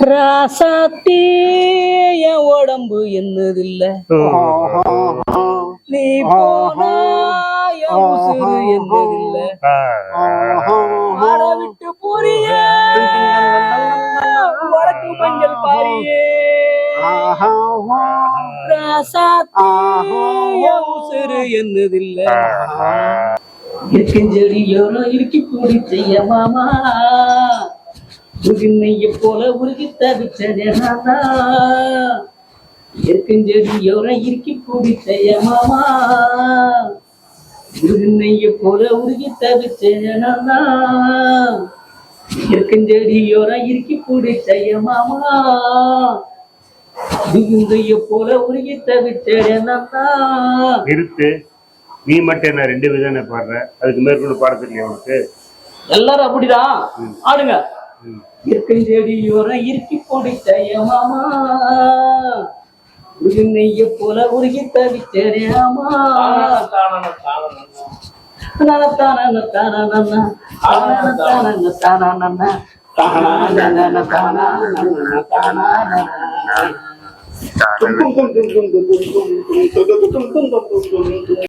ராசாத்தீய உடம்பு என்னதில்ல? நீ போனா என்னதில்ல? விட்டு புரிய வடக்கு மஞ்சள் பாரியே. ராசாத்தீய உசுறு என்னதில்ல? இருக்கஞ்செடி எவ்வளோ இருக்கி பிடிச்ச மாமா. உரிமையை போல உருகி தவிச்ச ஜனாதா இருக்குஞ்செடி எவரை இறுக்கி மாமா. உரிமையை போல உருகி தவிச்ச ஜனாதா இருக்குஞ்செடி எவரை மாமா. உரிமைய போல உருகி தவிச்ச ஜனாதா நீ மட்டும் என்ன ரெண்டு விதம் பாடுற? அதுக்கு மேற்கொண்டு பாடத்துக்கு உனக்கு? எல்லாரும் அப்படிதான். ஆடுங்க. இருக்குஞ்செடியோர இறுக்கி பிடித்த ஏமாமா போல உருகி தவிச்சேரியாமா தான